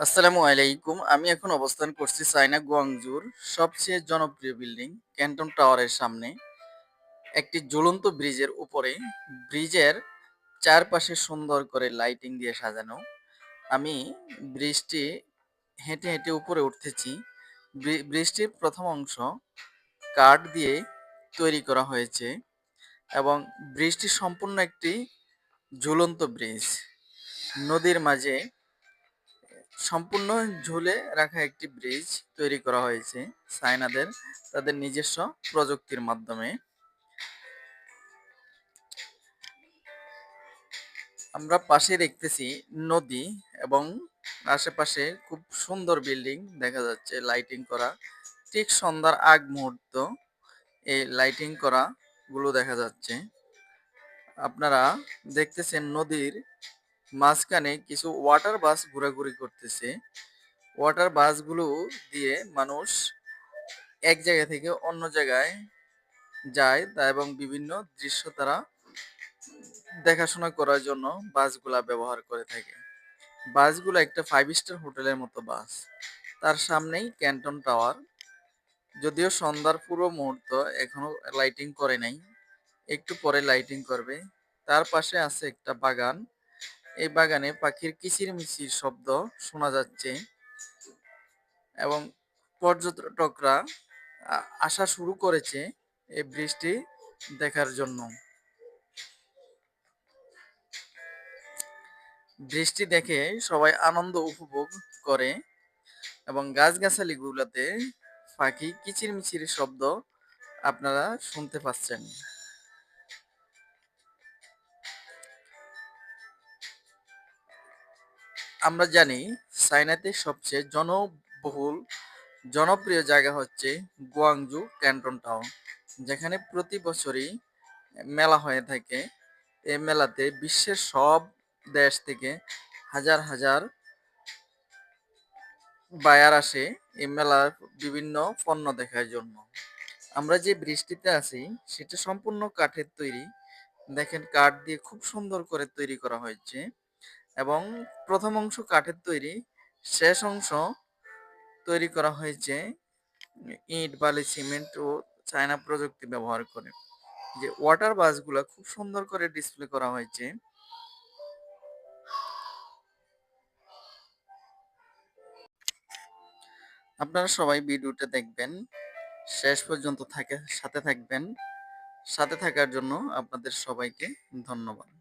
আসসালামু আলাইকুম। আমি এখন অবস্থান করছি চায়না গুয়াংজুর, সবচেয়ে জনপ্রিয় বিল্ডিং, ক্যান্টন টাওয়ারের সামনে। একটি ঝুলন্ত ব্রিজের উপরে, ব্রিজের চারপাশে সুন্দর করে লাইটিং দিয়ে সাজানো। আমি ব্রিজটি হেঁটে হেঁটে উপরে উঠতেছি। ব্রি- ব্রিজটির প্রথম অংশ কাঠ দিয়ে তৈরি করা হয়েছে এবং ব্রিজটি সম্পূর্ণ একটি ঝুলন্ত ব্রিজ। নদীর মাঝে সম্পূর্ণ ঝুলে রাখা একটি ব্রিজ তৈরি করা হয়েছে সাইনাদের তাদের নিজস্ব প্রযুক্তির মাধ্যমে। আমরা পাশে দেখতেছি নদী এবং আশেপাশে খুব সুন্দর বিল্ডিং দেখা যাচ্ছে লাইটিং করা। ঠিক সন্ধ্যার আগ মুহূর্ত এই লাইটিং করা গুলো দেখা যাচ্ছে। আপনারা দেখতেছেন নদীর মাঝখানে কিছু ওয়াটার বাস ঘোরাঘুরি করতেছে। ওয়াটার বাসগুলো দিয়ে মানুষ এক জায়গা থেকে অন্য জায়গায় যায় তা এবং বিভিন্ন দৃশ্য তারা দেখাশোনা করার জন্য বাসগুলা ব্যবহার করে থাকে। বাসগুলো একটা ফাইভ স্টার হোটেলের মতো বাস তার সামনেই ক্যান্টন টাওয়ার যদিও সন্ধ্যার পুরো মুহূর্ত, এখনও লাইটিং করে নাই। একটু পরে লাইটিং করবে। তার পাশে আছে একটা বাগান। এই বাগানে পাখির কিচিরমিচির শব্দ শোনা যাচ্ছে এবং পর্যটকরা আসা শুরু করেছে এই বৃষ্টি দেখার জন্য। বৃষ্টি দেখে সবাই আনন্দ উপভোগ করে এবং গাছগাছালি গুলাতে পাখি কিচিরমিচির শব্দ আপনারা শুনতে পাচ্ছেন। আমরা জানি চায়নাতে সবচেয়ে জনবহুল, জনপ্রিয় জায়গা হচ্ছে গুয়াংজু ক্যান্টন টাউন, যেখানে প্রতি বছরই মেলা হয়ে থাকে। এই মেলাতে বিশ্বের সব দেশ থেকে হাজার হাজার বায়ার আসে এই মেলার বিভিন্ন পণ্য দেখার জন্য। আমরা যে বৃষ্টিতে আছি, সেটা সম্পূর্ণ কাঠের তৈরি। দেখেন, কাঠ দিয়ে খুব সুন্দর করে তৈরি করা হয়েছে। এবং প্রথম অংশ কাঠের তৈরি, শেষ অংশ তৈরি করা হয়েছে ইট, বালি, সিমেন্ট ও চায়না প্রযুক্তি ব্যবহার করে। যে ওয়াটার বাসগুলো খুব সুন্দর করে ডিসপ্লে করা হয়েছে। আপনারা সবাই ভিডিওটা দেখবেন, শেষ পর্যন্ত থাকে, সাথে থাকবেন। সাথে থাকার জন্য আপনাদের সবাইকে ধন্যবাদ।